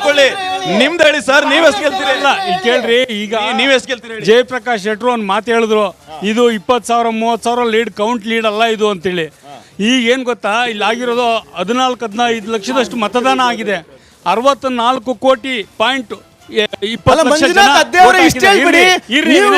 ಮಾಡ್ಕೊಳ್ಳಿ. ನಿಮ್ದು ಹೇಳಿ ಸರ್ ನೀವ್ ಎಸ್ ಗೆಲ್ತೀರಿ? ಇಲ್ಲ ಇಲ್ಲಿ ಕೇಳ್ರಿ ಈಗ ನೀವ್ ಗೆಲ್ತೀರಿ ಹೇಳಿ. ಜಯಪ್ರಕಾಶ್ ಶೆಟ್ರು ಒಂದು ಮಾತು ಹೇಳಿದ್ರು ಇದು ಇಪ್ಪತ್ತು ಸಾವಿರ ಮೂವತ್ತು ಸಾವಿರ ಲೀಡ್ ಕೌಂಟ್ ಲೀಡ್ ಅಲ್ಲ ಇದು ಅಂತೇಳಿ. ಈಗ ಏನು ಗೊತ್ತಾ ಇಲ್ಲಿ ಆಗಿರೋದು ಹದಿನಾಲ್ಕು ಹದಿನೈದು ಲಕ್ಷದಷ್ಟು ಮತದಾನ ಆಗಿದೆ. ಅರವತ್ತ ನಾಲ್ಕು ಕೋಟಿ ಪಾಯಿಂಟ್ ಅಲ್ಲ ಮಂಜುನಾಥ್ ಅದ್ದೇ ಅವ್ರೆ ಇಷ್ಟ. ಹೇಳ್ಬಿಡಿ. ನೀವು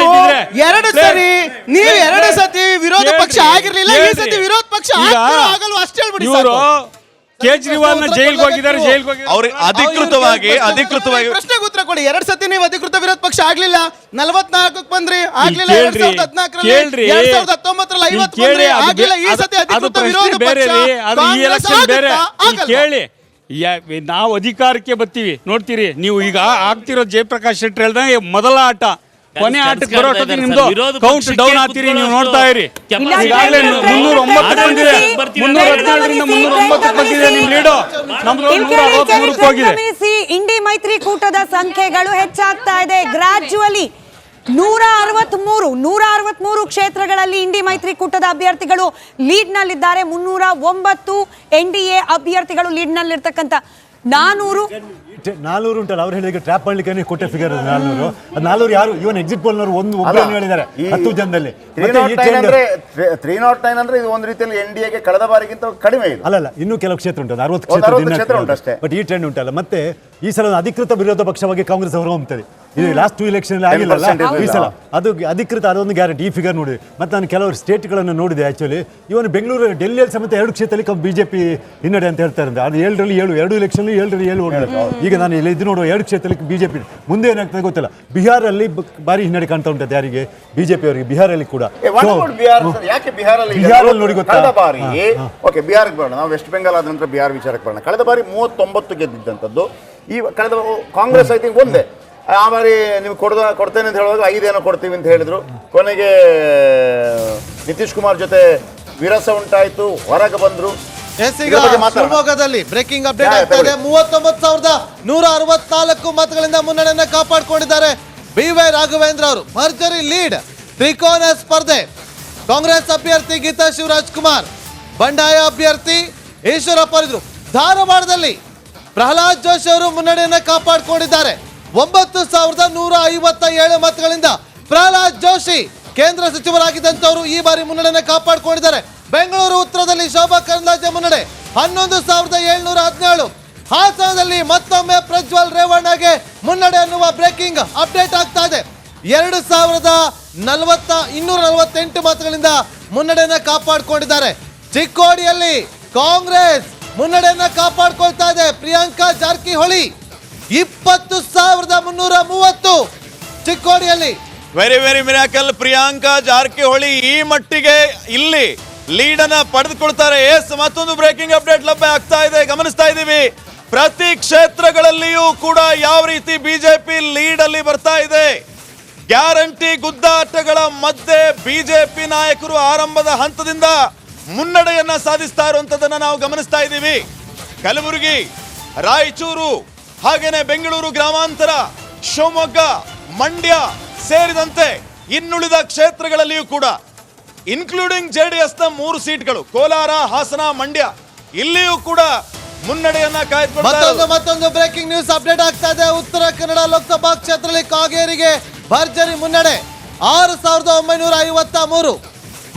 ಎರಡು ಸರಿ ನೀವು ಎರಡು ಸತಿ ವಿರೋಧ ಪಕ್ಷ ಆಗಿರ್ಲಿಲ್ಲ ಈ ಸತಿ ವಿರೋಧ ಪಕ್ಷ ಈಗ ಆಗ್ತೀರೋ ಆಗಲ್ವೋ ಅಷ್ಟೇ ಹೇಳ್ಬಿಡಿ ಇವರು ಸಾಕು. ಕೇಜ್ರಿವಾಲ್ನ ಜೈಲ್ಗೆ ಹೋಗಿದ್ದಾರೆ ಜೈಲ್ಗೆ ಹೋಗಿದ್ದಾರೆ ಅವ್ರಿಗೆ ಅಧಿಕೃತವಾಗಿ ಅಧಿಕೃತವಾಗಿ ಪ್ರಶ್ನೆಗೆ ಉತ್ತರ ಕೊಡಿ. ಎರಡ್ ಸತಿ ನೀವು ಅಧಿಕೃತ ವಿರೋಧ ಪಕ್ಷ ಆಗ್ಲಿಲ್ಲ. ನಲವತ್ನಾಲ್ಕಕ್ಕೆ ಬಂದ್ರಿ ಆಗ್ಲಿಲ್ಲ ಎರಡ್ ಸಾವಿರದ ಹದಿನಾಲ್ಕರಲ್ಲಿ ಕೇಳ್ರಿ. ಎರಡ್ ಸಾವಿರದ ಹತ್ತೊಂಬತ್ತರಲ್ಲಿ ಇಲ್ಲಿ ಐವತ್ತು ಕೇಳಿ, ಬಂದ್ರಿ ಅದು ಆಗ್ಲಿಲ್ಲ. ಈ ಸತಿ ಅದು- ಅದು ಅಧಿಕೃತ ಪ್ರಶ್ನೆ ವಿರೋಧ ಬೇರೆ ಪಕ್ಷ ರೀ ಅದು ಈ ಕಾಂಗ್ರೆಸ್ ಎಲೆಕ್ಷನ್ ಬೇರೆ. ಆಗುತ್ತಾ? ಇಲ್ಲಿ ಆಗಲ್ವಾ? ಕೇಳಿ ಯಾ- ನಾವು ಅಧಿಕಾರಕ್ಕೆ ಬರ್ತೀವಿ. ನೋಡ್ತೀರಿ ನೀವು ಈಗ ಆಗ್ತಿರೋ ಜಯಪ್ರಕಾಶ್ ಶೆಟ್ಟಿ ಹೇಳ್ದಂಗೆ ಮೊದಲ ಆಟ. ಕೊನೆ ಆಟಕ್ಕೆ ಬರೋ ಅಷ್ಟೊತ್ತಿಗೆ ನಿಮ್ದು ಕೌಂಟ್ ಡೌನ್ ಆಗ್ತೀರಿ ನೀವು ನೋಡ್ತಾ ಇರಿ. ಈಗಾಗಲೇ. ಮುನ್ನೂರ ಒಂಬತ್ತು ಬಂದಿದೆ. ಮುನ್ನೂರ ಹದಿನೇಳರಿಂದ ಮುನ್ನೂರ ಒಂಬತ್ತು ಬಂದಿದೆ ನಿಮ್ ಲೀಡು ನಮ್ದು ನೂರ ಅರವತ್ಮೂರಕ್ಕೆ ಹೋಗಿದೆ. ಗಮನಿಸಿ ಇಂಡಿ ಮೈತ್ರಿಕೂಟದ ಸಂಖ್ಯೆಗಳು ಹೆಚ್ಚಾಗ್ತಾ ಇದೆ. ಗ್ರಾಜ್ಯುವಲಿ ನೂರ ಅರವತ್ಮೂರು ನೂರ ಅರವತ್ಮೂರು ಕ್ಷೇತ್ರಗಳಲ್ಲಿ ಇಂಡಿ ಮೈತ್ರಿಕೂಟದ ಅಭ್ಯರ್ಥಿಗಳು ಲೀಡ್ ನಲ್ಲಿದ್ದಾರೆ. ಮುನ್ನೂರ ಒಂಬತ್ತು ಎನ್ ಡಿ ಎ ಅಭ್ಯರ್ಥಿಗಳು ಲೀಡ್ ನಲ್ಲಿರ್ತಕ್ಕಂಥ ನಾನೂರು. ನಾಲ್ನೂರು ಉಂಟಲ್ಲ ಅವ್ರು ಹೇಳಿದ್ರೆ ಟ್ರ್ಯಾಪ್ ಮಾಡ್ಲಿಕ್ಕೆ ಕೊಟ್ಟೆ ಫಿಗರ್ ನಾಲ್ನೂರು ಅದು ನಾಲ್ನೂರು ಯಾರು ಇವನ್ ಎಕ್ಸಿಟ್ ಪೋಲ್ನವರು ಒಂದು ಒಬ್ಬರನ್ನು ಹೇಳಿದ್ದಾರೆ? ಹತ್ತು ಜನದಲ್ಲಿ. ತ್ರೀ ಮತ್ತೆ ನಾಟ್ ಈ ನೈನ್ ಅಂದ್ರೆ ಇದು ಒಂದು ರೀತಿಯಲ್ಲಿ ಎನ್ ಡಿ ಎಗೆ ಕಳೆದ ಬಾರಿಗಿಂತ ಕಡಿಮೆ ಇದೆ. ಅಲ್ಲಲ್ಲ ಇನ್ನೂ ಕೆಲವು ಕ್ಷೇತ್ರ ಉಂಟು ಅರವತ್ತು ಕ್ಷೇತ್ರ ಅರವತ್ತು ಉಂಟು ಅಷ್ಟೇ. ಬಟ್ ಈ ಟ್ರೆಂಡ್ ಉಂಟಲ್ಲ ಮತ್ತೆ ಈ ಸಲ ಅಧಿಕೃತ ವಿರೋಧ ಪಕ್ಷವಾಗಿ ಕಾಂಗ್ರೆಸ್ ಹೊರಹೊಮ್ಮುತ್ತದೆ ಇದು ಲಾಸ್ಟ್ ಟೂ ಇಲೆಕ್ಷನ್ ಆಗಿಲ್ಲ 10% ಈ ಸಲ. ಅದು ಅಧಿಕೃತ ಅದೊಂದು ಗ್ಯಾರಂಟಿ ಈ ಫಿಗರ್ ನೋಡಿ. ಮತ್ತೆ ನಾನು ಕೆಲವರು ಸ್ಟೇಟ್ಗಳನ್ನು ನೋಡಿದೆ ಆಕ್ಚುಲಿ ಇವನು ಬೆಂಗಳೂರು ಡೆಲ್ಲಿಯಲ್ಲಿ ಸಮೇತ ಎರಡು ಕ್ಷೇತ್ರದಲ್ಲಿ ಬಿಜೆಪಿ ಹಿನ್ನಡೆ ಅಂತ ಹೇಳ್ತಾರೆ ಅದು ಏಳರಲ್ಲಿ ಏಳು ಎರಡು ಇಲೆಕ್ಷನ್ ಏಳರಲ್ಲಿ ಏಳು ಓಡಿದೆ ಈಗ ನಾನು ಇಲ್ಲಿ ಇದು ನೋಡುವ ಎರಡು ಕ್ಷೇತ್ರದಲ್ಲಿ ಬಿಜೆಪಿ ಮುಂದೆ ಏನಾಗ್ತದೆ ಗೊತ್ತಿಲ್ಲ. ಬಿಹಾರಲ್ಲಿ ಭಾರಿ ಹಿನ್ನಡೆ ಕಾಣ್ತಾ ಉಂಟು ಯಾರಿಗೆ? ಬಿಜೆಪಿ ಅವರಿಗೆ ಬಿಹಾರಲ್ಲಿ ಕೂಡ. ಬಿಹಾರಲ್ಲಿ ನೋಡಿ ಗೊತ್ತಾ? ಬಾರಿ. ಓಕೆ ಬಿಹಾರಕ್ಕೆ ಬರೋಣ. ನಾವು ವೆಸ್ಟ್ ಬೆಂಗಾಲ್ ಆದ ನಂತರ ಬಿಹಾರ ವಿಚಾರಕ್ಕೆ ಬರೋಣ. ಕಳೆದ ಬಾರಿ ಮೂವತ್ತೊಂಬತ್ತು ಗೆದ್ದಿದ್ದಂಥದ್ದು. ಈ ಕಳೆದ ಕಾಂಗ್ರೆಸ್ ಐ ತಿಂಕ್ ಒಂದೇ. ಆ ಬಾರಿ ನಿಮ್ಗೆ ಕೊಡ್ದ ಕೊಡ್ತೇನೆ ಅಂತ ಹೇಳುವಾಗ ಐದೇನೋ ಕೊಡ್ತೀವಿ ಅಂತ ಹೇಳಿದರು. ಕೊನೆಗೆ ನಿತೀಶ್ ಕುಮಾರ್ ಜೊತೆ ವಿರಸ ಉಂಟಾಯಿತು ಹೊರಗೆ ಬಂದರು. ಎಸ್ ಈಗ ಇದ್ರ ಬಗ್ಗೆ ಮಾತಾಡೋಣ. ಶಿವಮೊಗ್ಗದಲ್ಲಿ ಬ್ರೇಕಿಂಗ್ ಅಪ್ಡೇಟ್ ಯಾ, ಆಗ್ತಾ ಇದೆ. ತಗೊಳ್ಳಿ. ಮೂವತ್ತೊಂಬತ್ತು ಸಾವಿರದ ನೂರ ಅರವತ್ನಾಲ್ಕು ಮತಗಳಿಂದ ಮುನ್ನಡೆಯನ್ನ ಕಾಪಾಡಿಕೊಂಡಿದ್ದಾರೆ ಬಿ ವೈ ರಾಘವೇಂದ್ರ ಅವರು. ಭರ್ಜರಿ ಲೀಡ್ ತ್ರಿಕೋನ ಸ್ಪರ್ಧೆ. ಕಾಂಗ್ರೆಸ್ ಅಭ್ಯರ್ಥಿ ಗೀತಾ ಶಿವರಾಜ್ ಕುಮಾರ್ ಬಂಡಾಯ ಅಭ್ಯರ್ಥಿ ಈಶ್ವರಪ್ಪ ಧಾರವಾಡದಲ್ಲಿ ಪ್ರಹ್ಲಾದ್ ಜೋಶಿ ಅವರು ಮುನ್ನಡೆಯನ್ನ ಕಾಪಾಡಿಕೊಂಡಿದ್ದಾರೆ. ಒಂಬತ್ತು ಸಾವಿರದ ನೂರ ಐವತ್ತ ಏಳು ಮತಗಳಿಂದ ಪ್ರಹ್ಲಾದ್ ಜೋಶಿ ಕೇಂದ್ರ ಸಚಿವರಾಗಿದ್ದಂಥವರು ಈ ಬಾರಿ ಮುನ್ನಡೆಯನ್ನು ಕಾಪಾಡಿಕೊಂಡಿದ್ದಾರೆ. ಬೆಂಗಳೂರು ಉತ್ತರದಲ್ಲಿ ಶೋಭಾ ಕರಂದಾಜೆ ಮುನ್ನಡೆ. ಹನ್ನೊಂದು ಸಾವಿರದ ಏಳ್ನೂರ ಹದಿನೇಳು ಹಾಸನದಲ್ಲಿ ಮತ್ತೊಮ್ಮೆ ಪ್ರಜ್ವಲ್ ರೇವಣ್ಣಗೆ ಮುನ್ನಡೆ ಅನ್ನುವ ಬ್ರೇಕಿಂಗ್ ಅಪ್ಡೇಟ್ ಆಗ್ತಾ ಇದೆ. ಎರಡು ಸಾವಿರದ ನಲವತ್ತ, ಇನ್ನೂರ ನಲವತ್ತೆಂಟು ಮತಗಳಿಂದ ಮುನ್ನಡೆಯನ್ನು ಕಾಪಾಡಿಕೊಂಡಿದ್ದಾರೆ. ಚಿಕ್ಕೋಡಿಯಲ್ಲಿ ಕಾಂಗ್ರೆಸ್ ಮುನ್ನಡೆಯನ್ನು ಕಾಪಾಡಿಕೊಳ್ತಾ ಇದೆ. ಪ್ರಿಯಾಂಕಾ ಜಾರಕಿಹೊಳಿ ಇಪ್ಪತ್ತು ಸಾವಿರದ ಮುನ್ನೂರ ಮೂವತ್ತು ಚಿಕ್ಕೋಡಿಯಲ್ಲಿ. Very very miracle Priyanka Jarkiholi ಈ ಮಟ್ಟಿಗೆ ಇಲ್ಲಿ ಲೀಡ್ ಅನ್ನ ಪಡೆದುಕೊಳ್ತಾರೆ. ಎಸ್ ಮತ್ತೊಂದು ಬ್ರೇಕಿಂಗ್ ಅಪ್ಡೇಟ್ ಲಭ್ಯ ಆಗ್ತಾ ಇದೆ. ಗಮನಿಸ್ತಾ ಇದ್ದೀವಿ. ಪ್ರತಿ ಕ್ಷೇತ್ರಗಳಲ್ಲಿಯೂ ಕೂಡ ಯಾವ ರೀತಿ ಬಿಜೆಪಿ ಲೀಡ್ ಅಲ್ಲಿ ಬರ್ತಾ ಇದೆ? ಗ್ಯಾರಂಟಿ ಗುದ್ದಾಟಗಳ ಮಧ್ಯೆ ಬಿಜೆಪಿ ನಾಯಕರು ಆರಂಭದ ಹಂತದಿಂದ ಮುನ್ನಡೆಯನ್ನ ಸಾಧಿಸ್ತಾ ಇರುವಂತದನ್ನ ನಾವು ಗಮನಿಸ್ತಾ ಇದ್ದೀವಿ. ಕಲಬುರಗಿ, ರಾಯಚೂರು ಹಾಗೇನೆ ಬೆಂಗಳೂರು ಗ್ರಾಮಾಂತರ, ಶಿವಮೊಗ್ಗ, ಮಂಡ್ಯ ಸೇರಿದಂತೆ ಇನ್ನುಳಿದ ಕ್ಷೇತ್ರಗಳಲ್ಲಿಯೂ ಕೂಡ ಇನ್ಕ್ಲೂಡಿಂಗ್ ಜೆ ಡಿ ಎಸ್ನ ಮೂರು ಸೀಟ್ಗಳು, ಕೋಲಾರ, ಹಾಸನ, ಮಂಡ್ಯ, ಇಲ್ಲಿಯೂ ಕೂಡ ಮುನ್ನಡೆಯನ್ನ ಮತ್ತೊಂದು. ಮತ್ತೊಂದು ಬ್ರೇಕಿಂಗ್ ನ್ಯೂಸ್ ಅಪ್ಡೇಟ್ ಆಗ್ತಾ ಇದೆ. ಉತ್ತರ ಕನ್ನಡ ಲೋಕಸಭಾ ಕ್ಷೇತ್ರದಲ್ಲಿ ಕಾಗೇರಿಗೆ ಭರ್ಜರಿ ಮುನ್ನಡೆ. ಆರು ಸಾವಿರದ ಒಂಬೈನೂರ ಐವತ್ತ ಮೂರು.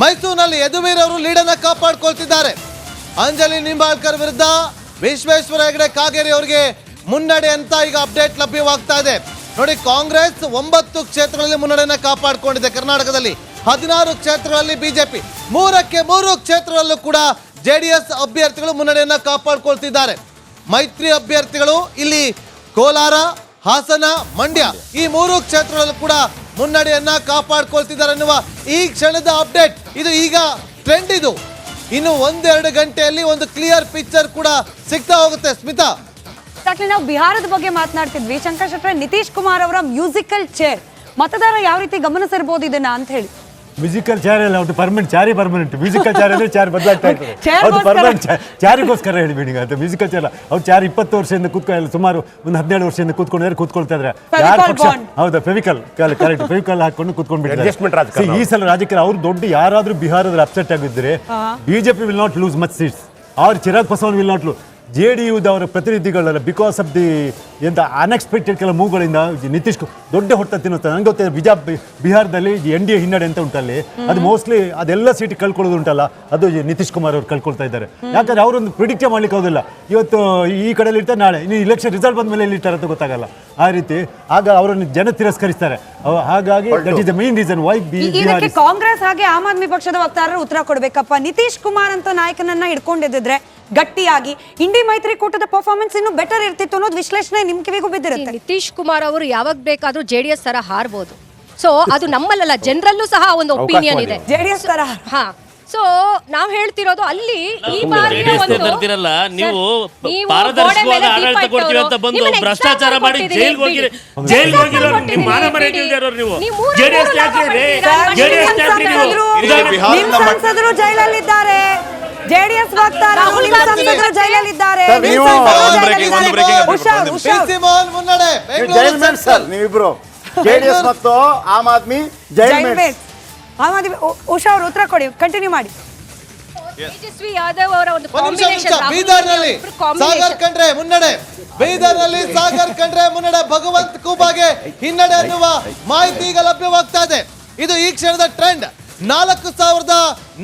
ಮೈಸೂರಿನಲ್ಲಿ ಯದುವೀರ್ ಅವರು ಲೀಡನ್ನ ಕಾಪಾಡ್ಕೊಳ್ತಿದ್ದಾರೆ. ಅಂಜಲಿ ನಿಂಬಾಳ್ಕರ್ ವಿರುದ್ಧ ವಿಶ್ವೇಶ್ವರ ಹೆಗಡೆ ಕಾಗೇರಿ ಅವರಿಗೆ ಮುನ್ನಡೆ ಅಂತ ಈಗ ಅಪ್ಡೇಟ್ ಲಭ್ಯವಾಗ್ತಾ ಇದೆ. ನೋಡಿ, ಕಾಂಗ್ರೆಸ್ ಒಂಬತ್ತು ಕ್ಷೇತ್ರಗಳಲ್ಲಿ ಮುನ್ನಡೆಯನ್ನ ಕಾಪಾಡಿಕೊಂಡಿದೆ. ಕರ್ನಾಟಕದಲ್ಲಿ ಹದಿನಾರು ಕ್ಷೇತ್ರಗಳಲ್ಲಿ ಬಿಜೆಪಿ, ಮೂರಕ್ಕೆ ಮೂರು ಕ್ಷೇತ್ರದಲ್ಲೂ ಕೂಡ ಜೆಡಿಎಸ್ ಅಭ್ಯರ್ಥಿಗಳು ಮುನ್ನಡೆಯನ್ನ ಕಾಪಾಡಿಕೊಳ್ತಿದ್ದಾರೆ. ಮೈತ್ರಿ ಅಭ್ಯರ್ಥಿಗಳು ಇಲ್ಲಿ ಕೋಲಾರ, ಹಾಸನ, ಮಂಡ್ಯ ಈ ಮೂರು ಕ್ಷೇತ್ರಗಳಲ್ಲೂ ಕೂಡ ಮುನ್ನಡೆಯನ್ನ ಕಾಪಾಡಿಕೊಳ್ತಿದ್ದಾರೆ ಅನ್ನುವ ಈ ಕ್ಷಣದ ಅಪ್ಡೇಟ್. ಇದು ಈಗ ಟ್ರೆಂಡ್ ಇದು. ಇನ್ನು ಒಂದೆರಡು ಗಂಟೆಯಲ್ಲಿ ಒಂದು ಕ್ಲಿಯರ್ ಪಿಕ್ಚರ್ ಕೂಡ ಸಿಗ್ತಾ ಹೋಗುತ್ತೆ. ಸ್ಮಿತಾ Exactly, ನಾವು ಬಿಹಾರದ ಬಗ್ಗೆ ಮಾತನಾಡ್ತಿದ್ವಿ. ಶಂಕರ್ ಶೆಟ್ಟರೆ ನಿತೀಶ್ ಕುಮಾರ್ ಅವರ ಮ್ಯೂಸಿಕಲ್ ಚೇರ್. ಮತದಾರ ಯಾವ ರೀತಿ ಗಮನಿಸಿರ್ಬೋದು ಇದನ್ನ ಅಂತ ಹೇಳಿ. ಮ್ಯೂಸಿಕಲ್ ಚೇರ್ ಎಲ್ಲ ಅವ್ರು permanent chair permanent musical chair ಅಂದ್ರೆ ಚಾರ್ ಬದಲಾಗ್ತಾ ಇರ್ತದೆ. Chair ಅದು ಗೋಸ್ಕರ. ಪರ್ಮನೆಂಟ್ ಚಾರಿಗೋಸ್ಕರ ಹೇಳಿ ಬಿಡಿ ಅಂತ ಮ್ಯೂಸಿಕಲ್ ಚೇರ್ ಅವ್ರು ಚಾರ್ ಇಪ್ಪತ್ತು ವರ್ಷದಿಂದ ಕೂತ್ಕೊಂಡು ಸುಮಾರು ಒಂದು ಹದಿನೇಳು ವರ್ಷದಿಂದ ಕೂತ್ಕೊಂಡಿದ್ರೆ ಕೂತ್ಕೊಳ್ತಾ ಇದ್ರೆ. ಯಾರ ಪಕ್ಷ ಹೌದಾ ಫೆವಿಕಲ್ ಕರೆಕ್ಟ್ ಫೆವಿಕಲ್ ಹಾಕೊಂಡು ಕೂತ್ಕೊಂಡ್ಬಿಟ್ಟಿದ್ದಾರೆ. ಈ ಸಲ ರಾಜಕೀಯ ಅವ್ರು ದೊಡ್ಡ ಯಾರಾದ್ರೂ ಬಿಹಾರದ ಅಪ್ಸೆಟ್ ಆಗಿದ್ರೆ BJP will not lose much seats ಅವ್ರು Chirag Paswan will not lose J D ಯುದವರ ಪ್ರತಿನಿಧಿಗಳೆಲ್ಲ ಬಿಕಾಸ್ ಆಫ್ ದಿ ಎಂತ ಅನ್ಎಕ್ಸ್ಪೆಕ್ಟೆಡ್ ಕೆಲವು ಮೂಗಳಿಂದ ನಿತೀಶ್ ಕು- ದೊಡ್ಡ ಹೊಟ್ಟೆ ತಿನ್ನುತ್ತೆ ನನಗೆ ಗೊತ್ತಿದೆ ಬಿಜಾಬಿ ಬಿಹಾರದಲ್ಲಿ ಎನ್ ಡಿ ಎ ಹಿನ್ನಡೆ ಅಂತ ಉಂಟಲ್ಲಿ. ಅದು ಮೋಸ್ಟ್ಲಿ ಅದೆಲ್ಲ ಸೀಟ್ ಕಳ್ಕೊಳ್ಳೋದು ಉಂಟಲ್ಲ ಅದು ನಿತೀಶ್ ಕುಮಾರ್ ಅವ್ರು ಕಳ್ಕೊಳ್ತಾ ಇದ್ದಾರೆ. ಯಾಕಂದ್ರೆ ಅವರೊಂದು ಪ್ರಿಡಿಕ್ಟೇ ಮಾಡ್ಲಿಕ್ಕೆ ಆಗೋದಿಲ್ಲ. ಇವತ್ತು ಈ ಕಡೆಯಲ್ಲಿ ಇರ್ತಾರೆ ನಾಳೆ ಇನ್ನು ಇಲೆಕ್ಷನ್ ರಿಸಲ್ಟ್ ಬಂದ ಮೇಲೆ ಎಲ್ಲಿ ಇರ್ತಾರೆ ಅಂತ ಗೊತ್ತಾಗಲ್ಲ. ಆ ರೀತಿ ಆಗ ಅವರನ್ನು ಜನ ತಿರಸ್ಕರಿಸ್ತಾರೆ. ಅವ- ಹಾಗಾಗಿ that is the main reason why Congress ಹಾಗೆ ಆಮ್ ಆದ್ಮಿ ಪಕ್ಷದ ವಕ್ತಾರರು ಉತ್ತರ ಕೊಡ್ಬೇಕಪ್ಪ. ನಿತೀಶ್ ಕುಮಾರ್ ಅಂತ ನಾಯಕನನ್ನ ಹಿಡ್ಕೊಂಡಿದ್ದಿದ್ರೆ ಗಟ್ಟಿಯಾಗಿ. ಇಂಡಿ ಮೈತ್ರಿಕೂಟದ ಪರ್ಫಾರ್ಮೆನ್ಸ್ ಇನ್ನು ಬೆಟರ್ ಇರ್ತಿತ್ತು ಅನ್ನೋದು ವಿಶ್ಲೇಷಣೆ ನಿಮ್ ಕಿವಿಗೂ ಬಿದ್ದಿರುತ್ತೆ. ನಿತೀಶ್ ಕುಮಾರ್ ಅವರು ಯಾವಾಗ ಬೇಕಾದ್ರೂ ಜೆ ಡಿ ಎಸ್ ತರ ಹಾರ್ಬೋದು. ಸೊ ಅದು ನಮ್ಮಲ್ಲಲ್ಲ ಜನರಲ್ಲೂ ಸಹ ಒಂದು ಒಪಿನಿಯನ್ ಇದೆ. ಜೆಡಿಎಸ್ ತರ ಹಾ. ಸೊ ನಾವ್ ಹೇಳ್ತಿರೋದು ಅಲ್ಲಿ ಈ ಬಾರಿ ಒಂದು- ತರ್ತಿರಲ್ಲ, ನೀವು ಸರ್, ನೀವು ಪಾರದರ್ಶಕವಾದ ಗೋಡೆ ಮೇಲೆ ಆಡಳಿತ ದೀಪ ಕೊಡ್ತೀವಿ ಅಂತ ಬಂದು ನಿಮ್ಮನ್ನ ಭ್ರಷ್ಟಾಚಾರ example ಮಾಡಿ ಕೊಟ್ಟಿದ್ದೀರಿ, ಜೈಲ್ಗೆ ಹೋಗಿರಿ ಬಿಡಿ. ಜೈಲ್ಗೆ ಹೋಗಿರೋರು ನಿಮ್ಮ ಮಾನ ಕೊಟ್ಟಿದ್ದೀರಿ, ಮರ್ಯಾದೆ ಇಲ್ದೇ ಇರೋರು ನೀವು. ನೀವು ಮೂರೇ ಜೆಡಿಎಸ್ ಮೂರು ಯಾಕೆ ರೀ ಜೆಡಿಎಸ್ ಪಂಚಾಯತ್ ನೀವು ಸಂಸದರು, ಇಲ್ಲಿ ಬಿಹಾರದ ನಿಮ್ ಮಟ್- ಸಂಸದರು ಜೈಲಲ್ಲಿದ್ದಾರೆ. ಜೆಡಿಎಸ್ ವಕ್ತಾರ ಸಂಸದರು ಜೈಲಲ್ಲಿದ್ದಾರೆ. ಸರ್. ನೀವಿಬ್ರು. ಜೆಡಿಎಸ್ ಮತ್ತು ಆಮ್ ಆದ್ಮಿ. ಆಮ್ ಆದ್ಮಿ- ಉಷಾ ಅವರು ಉತ್ತರ ಕೊಡಿ ಕಂಟಿನ್ಯೂ ಮಾಡಿ. ತೇಜಸ್ವಿ ಯಾದವ್ ಅವರ ಒಂದು ಸಾಗರ್ ಕಂಡ್ರೆ ಮುನ್ನಡೆ. ಬೀದರ್ನಲ್ಲಿ ಸಾಗರ್ ಕಂಡ್ರೆ ಮುನ್ನಡೆ. ಭಗವಂತ ಕೂಬಾಗೆ ಹಿನ್ನಡೆ ಅನ್ನುವ ಮಾಹಿತಿ ಈಗ ಲಭ್ಯವಾಗ್ತಾ ಇದೆ. ಇದು ಈ ಕ್ಷಣದ ಟ್ರೆಂಡ್. ನಾಲ್ಕು ಸಾವಿರದ